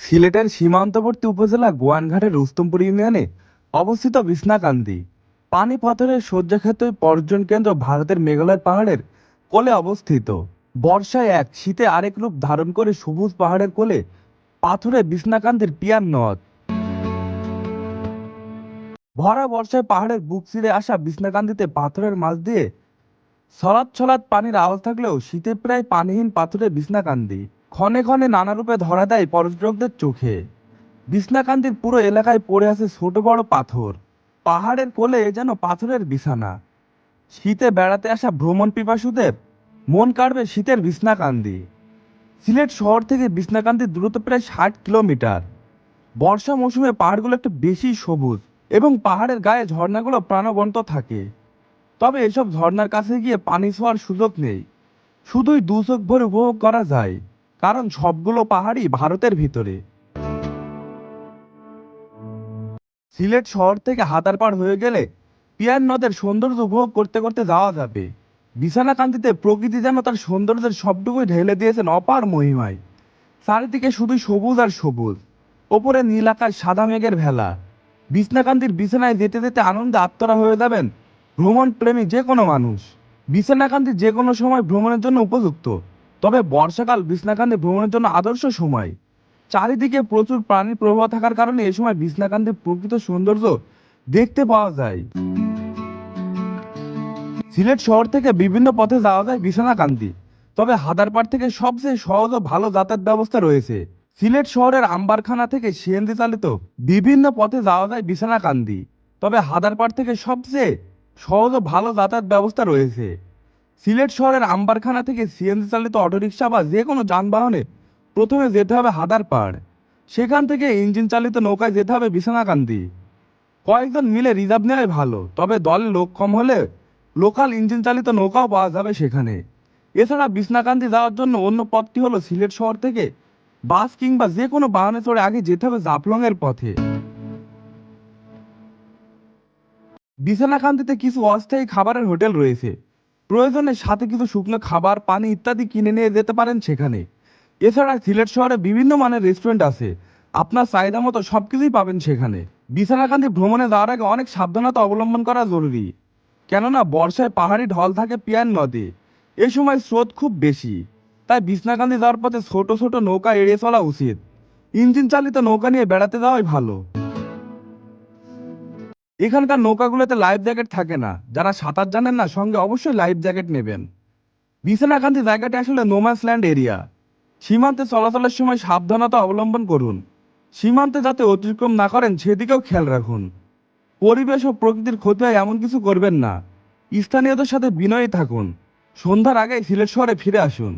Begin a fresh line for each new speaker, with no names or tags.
সিলেটের সীমান্তবর্তী উপজেলা গোয়ানঘাটের রুস্তমপুর ইউনিয়নে অবস্থিত বিছনাকান্দি পানি পাথরের শয্যাক্ষেত্র পর্যটন কেন্দ্র ভারতের মেঘালয় পাহাড়ের কোলে অবস্থিত। বর্ষায় এক শীতে আরেক রূপ ধারণ করে সবুজ পাহাড়ের কোলে পাথরে বিছনাকান্দির পিয়ার নদ। ভরা বর্ষায় পাহাড়ের বুক চিরে আসা বিছনাকান্দিতে পাথরের মাঝ দিয়ে ছলাৎ ছলাৎ পানির আওয়াজ থাকলেও শীতে প্রায় পানিহীন পাথরে বিছনাকান্দি ক্ষণে ক্ষণে নানা রূপে ধরা দেয় পর্যটকদের চোখে। বিছনাকান্দির পুরো এলাকায় পড়ে আছে ছোট বড় পাথর। পাহাড়ের কোলে যেন পাথরের বিছানা। শীতে বেড়াতে আসা ভ্রমণ পিপাসুদের মন কাড়বে শীতের বিছনাকান্দি। সিলেট শহর থেকে বিছনাকান্দির দূরত্ব প্রায় ষাট কিলোমিটার। বর্ষা মৌসুমে পাহাড়গুলো একটু বেশি সবুজ এবং পাহাড়ের গায়ে ঝর্ণাগুলো প্রাণবন্ত থাকে। তবে এসব ঝর্ণার কাছে গিয়ে পানি ছোঁয়ার সুযোগ নেই। শুধুই দু চোখ ভরে উপভোগ করা যায়। কারণ সবগুলো পাহাড়ই ভারতের ভিতরে। সিলেট শহর থেকে হাতার পার হয়ে গেলে পিয়ার নদের সৌন্দর্য উপভোগ করতে করতে যাওয়া যাবে। বিছানাকান্দিতে প্রকৃতি যেন তার সৌন্দর্যের সবটুকুই ঢেলে দিয়েছেন অপার মহিমায়। চারিদিকে শুধু সবুজ আর সবুজ। ওপরে নীল আকাশ, সাদা মেঘের ভেলা। বিছনাকান্দির বিছানায় যেতে যেতে আনন্দে আত্মরা হয়ে যাবেন ভ্রমণ প্রেমী যে কোনো মানুষ। বিছনাকান্দি যে কোনো সময় ভ্রমণের জন্য উপযুক্ত। তবে বর্ষাকাল বিছনাকান্দি ভ্রমণের জন্য আদর্শ সময়। চারিদিকে প্রচুর প্রাণীর প্রবাহ থাকার কারণে এই সময় বিছনাকান্দির প্রকৃত সৌন্দর্য দেখতে পাওয়া যায়। সিলেট শহর থেকে বিভিন্ন পথে যাওয়া যায় বিছনাকান্দি, তবে হাদারপাড় থেকে সবচেয়ে সহজ ও ভালো যাতায়াত ব্যবস্থা রয়েছে। সিলেট শহরের আম্বারখানা থেকে সিএনজি চালিত বিভিন্ন পথে যাওয়া যায় বিছানাকান্দি, তবে হাদারপাড় থেকে সবচেয়ে সহজ ও ভালো যাতায়াত ব্যবস্থা রয়েছে। সিলেট শহরের আম্বারখানা থেকে সিএনজি চালিত অটোরিকশা বা যে কোনো যানবাহনে প্রথমে যেতে হবে হাদার হাদারপাড় সেখান থেকে ইঞ্জিন চালিত নৌকায় যেতে হবে বিছানাকান্দি। কয়েকজন মিলে রিজার্ভ নেওয়াই ভালো, তবে দলে লোক কম হলে লোকাল ইঞ্জিন চালিত নৌকাও পাওয়া যাবে সেখানে। এছাড়া বিছনাকান্দি যাওয়ার জন্য অন্য পথটি হলো সিলেট শহর থেকে বাস কিংবা যে কোনো বাহনে চড়ে আগে যেতে হবে জাফলং এর পথে। বিছানাকান্দিতে কিছু অস্থায়ী খাবারের হোটেল রয়েছে। প্রয়োজনে সাথে কিছু শুকনো খাবার, পানি ইত্যাদি কিনে নিয়ে যেতে পারেন সেখানে। এছাড়া সিলেট শহরে বিভিন্ন মানের রেস্টুরেন্ট আছে। আপনার চাহিদা মতো সব কিছুই পাবেন সেখানে। বিছানাকান্দি ভ্রমণে যাওয়ার আগে অনেক সাবধানতা অবলম্বন করা জরুরি। কেননা বর্ষায় পাহাড়ি ঢল থাকে পিয়ান নদে। এ সময় স্রোত খুব বেশি। তাই বিছনাকান্দি যাওয়ার পথে ছোট ছোট নৌকা এড়িয়ে চলা উচিত। ইঞ্জিন চালিত নৌকা নিয়ে বেড়াতে যাওয়াই ভালো। এখানকার নৌকাগুলোতে লাইফ জ্যাকেট থাকে না। যারা সাঁতার জানেন না, সঙ্গে অবশ্যই লাইফ জ্যাকেট নেবেন। বিছানাকান্দি জায়গাটি আসলে নোম্যান্স ল্যান্ড এরিয়া সীমান্তে চলাচলের সময় সাবধানতা অবলম্বন করুন। সীমান্তে যাতে অতিক্রম না করেন, সেদিকেও খেয়াল রাখুন। পরিবেশ ও প্রকৃতির ক্ষতি হয় এমন কিছু করবেন না। স্থানীয়দের সাথে বিনয়ী থাকুন। সন্ধ্যার আগেই সিলেট শহরে ফিরে আসুন।